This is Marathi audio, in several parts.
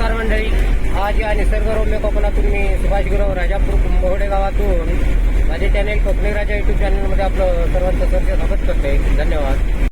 नमस्कार मंडळी. आज या निसर्गरम्य कोकणातून मी सुभाष गुरव राजापूर कुंभवडे गावातून. माझे चॅनेल कोकणी राजा युट्यूब चॅनलमध्ये आपलं सर्वांचं सरचे स्वागत करते धन्यवाद.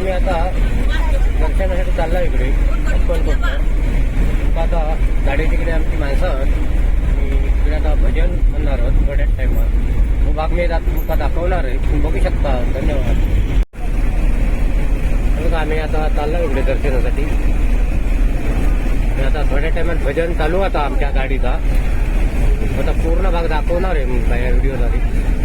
आम्ही आता दर्शनासाठी चाललो इकडे अक्कलकोट आता गाडी तिकडे आमची माणसं आहोत. इकडे आता भजन म्हणणार आहोत थोड्याच टाइमात तो भाग मी आता तुमका दाखवणार आहे. तुम्ही बघू शकता. धन्यवाद. आम्ही आता चाललो इकडे दर्शनासाठी. आता थोड्या टायमात भजन चालू आता आमच्या गाडीचा. आता पूर्ण भाग दाखवणार आहे मी या व्हिडिओद्वारे.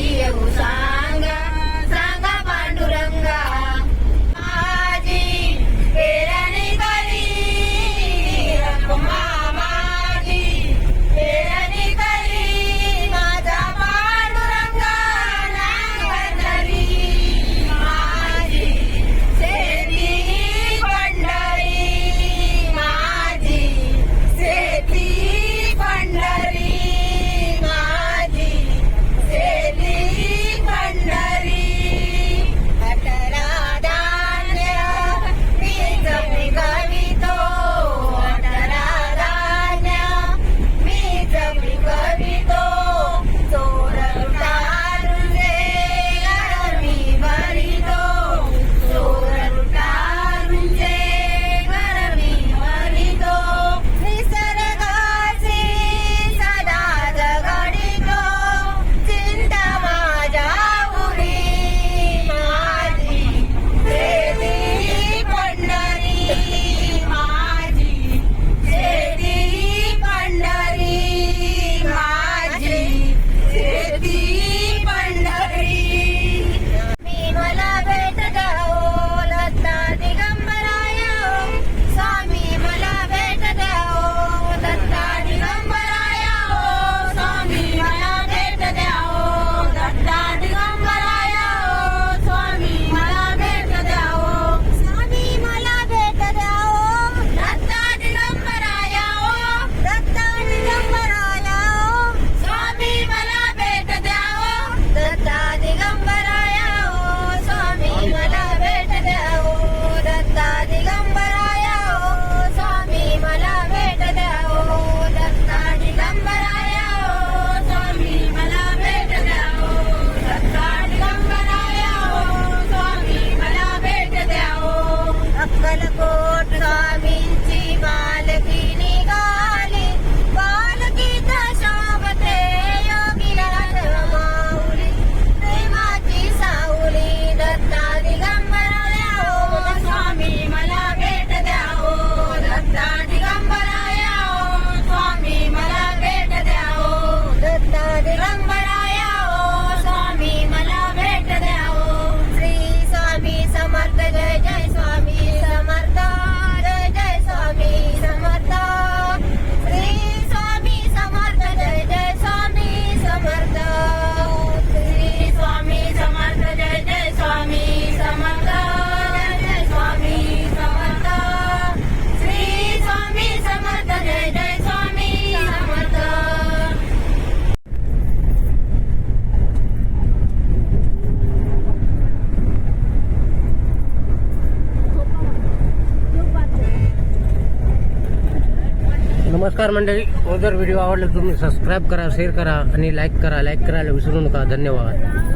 Yeah. नमस्कार मंडळी. जर व्हिडिओ आवडला तुम्ही सबस्क्राईब करा शेअर करा आणि लाईक करा. लाईक करायला विसरू नका. धन्यवाद.